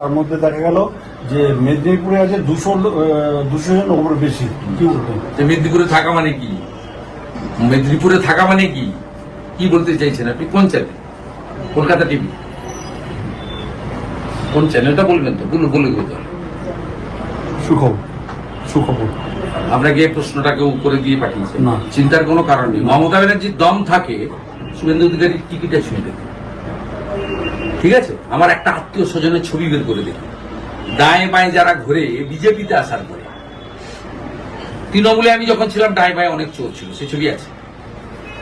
তার মধ্যে দেখা গেল যে মেদিনীপুরে আছে দুশো দুশো জন ওপরে বেশি কি বলবেন মেদিনীপুরে থাকা মানে কি? মেদিনীপুরে থাকা মানে কি? কি বলতে চাইছেন আপনি? কোন চ্যানেল কলকাতা টিভি কোন চ্যানেলটা বলবেন তো? বলুন বলে বলতে সুখবর সুখবর। আপনাকে এই প্রশ্নটাকে উপরে দিয়ে পাঠিয়েছে। না। চিন্তার কোনো কারণ নেই। মমতা ব্যানার্জির দম থাকে শুভেন্দু অধিকারীর টিকিটে দেখে ঠিক আছে? আমার একটা আত্মীয় স্বজনের ছবি বের করে দেখি। ডায়ে বাঁয়ে যারা ঘুরে বিজেপিতে আসার পরে। তৃণমূলে আমি যখন ছিলাম ডায়ে বাঁয়ে অনেক চোর ছিল, সে ছবি আছে।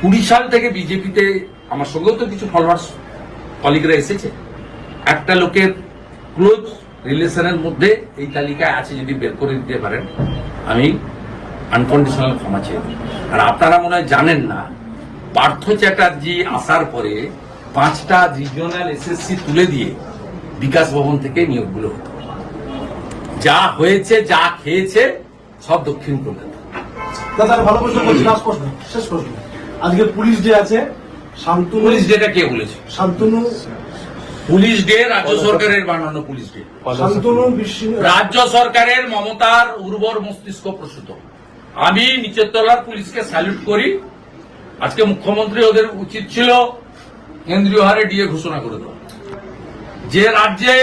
কুড়ি সাল থেকে বিজেপিতে আমার সঙ্গেও তো কিছু ফলোয়ার্স কলিগরা এসেছে। একটা লোকের ক্লোজ রিলেশনের মধ্যে এই তালিকায় আছে, যদি বের করে দিতে পারেন, আমি আনকন্ডিশনাল ক্ষমা চেয়ে। আর আপনারা মনে হয় জানেন না, পার্থ চ্যাটার্জি আসার পরে পাঁচটা রিজিওনাল এসএসসি তুলে দিয়ে বিকাশ ভবন থেকে নিয়োগগুলো হতো। যা হয়েছে যা খেয়েছে সব দক্ষিণ কলকাতা। দাদা ভালো প্রশ্ন করছি লাস্ট প্রশ্ন শেষ প্রশ্ন। আজকে পুলিশ ডে আছে শান্তনু পুলিশ ডেটা কে বলেছে? শান্তনু পুলিশ ডে রাজ্য সরকারের বানানো পুলিশ ডে শান্তনু বিশ্ব রাজ্য সরকারের মমতার উর্বর মস্তিষ্ক প্রসূত। আমি নিচের তলার পুলিশকে স্যালুট করি। আজকে মুখ্যমন্ত্রী ওদের উচিত ছিল কেন্দ্রীয় হারে ডিএ ঘোষণা করে দেওয়া যে রাজ্যে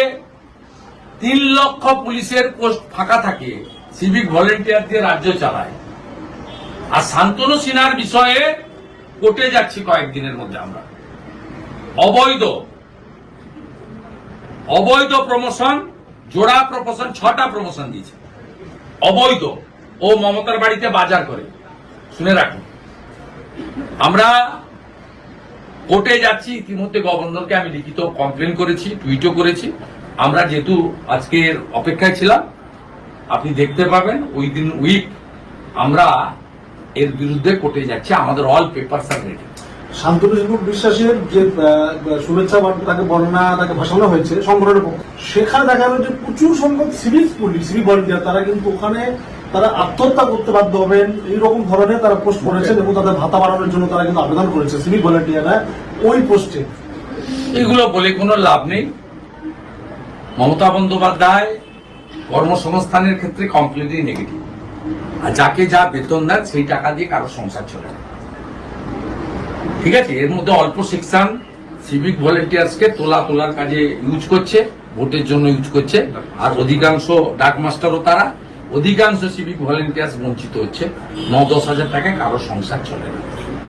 তিন লক্ষ পুলিশের পোস্ট ফাঁকা থাকে সিভিক ভলেন্টিয়ার দিয়ে রাজ্য চালায়। আর শান্তনু সিনহার বিষয়ে কোর্টে যাচ্ছি কয়েকদিনের মধ্যে আমরা। অবৈধ অবৈধ প্রমোশন জোড়া প্রমোশন ছটা প্রমোশন দিয়েছে। অবৈধ ও মমতার বাড়িতে বাজার করে। শুনে রাখুন। আমরা কোর্টে যাচ্ছি, ইতিমধ্যে গভর্নরকে আমি লিখিত কমপ্লেন করেছি টুইটও করেছি। আমরা যেহেতু আজকের অপেক্ষায় ছিলাম, আপনি দেখতে পাবেন উই দিন উইক আমরা এর বিরুদ্ধে কোর্টে যাচ্ছি, আমাদের অল পেপারস আর রেডি শান্তনু শিবু বিশ্বাসের যে শুভেচ্ছা বার্তা, তাকে বর্ণনা, তাকে ভাসানো হয়েছে, সংগঠনের সেখানে দেখা গেল যে প্রচুর সংখ্যক সিভিল পুলিশ সিভিল ভলেন্টিয়ার তারা কিন্তু ওখানে তারা আত্মহত্যা করতে বাধ্য হবেন, এইরকম ধরনের তারা পোস্ট করেছেন এবং তাদের ভাতা বাড়ানোর জন্য তারা কিন্তু আবেদন করেছে সিভিল ভলেন্টিয়াররা ওই পোস্টে। এগুলো বলে কোনো লাভ নেই। মমতা বন্দ্যোপাধ্যায় কর্মসংস্থানের ক্ষেত্রে কমপ্লিটলি নেগেটিভ আর যাকে যা বেতন দেন, সেই টাকা দিয়ে কারও সংসার চলে ঠিক আছে? এর মধ্যে অল্প সেকশন সিভিক ভলেন্টিয়ার্সকে তোলা তোলার কাজে ইউজ করছে, ভোটের জন্য ইউজ করছে। আর অধিকাংশ ডাক মাস্টারও তারা অধিকাংশ সিভিক ভলেন্টিয়ার্স বঞ্চিত হচ্ছে। ন দশ হাজার টাকায় কারও সংসার চলে না।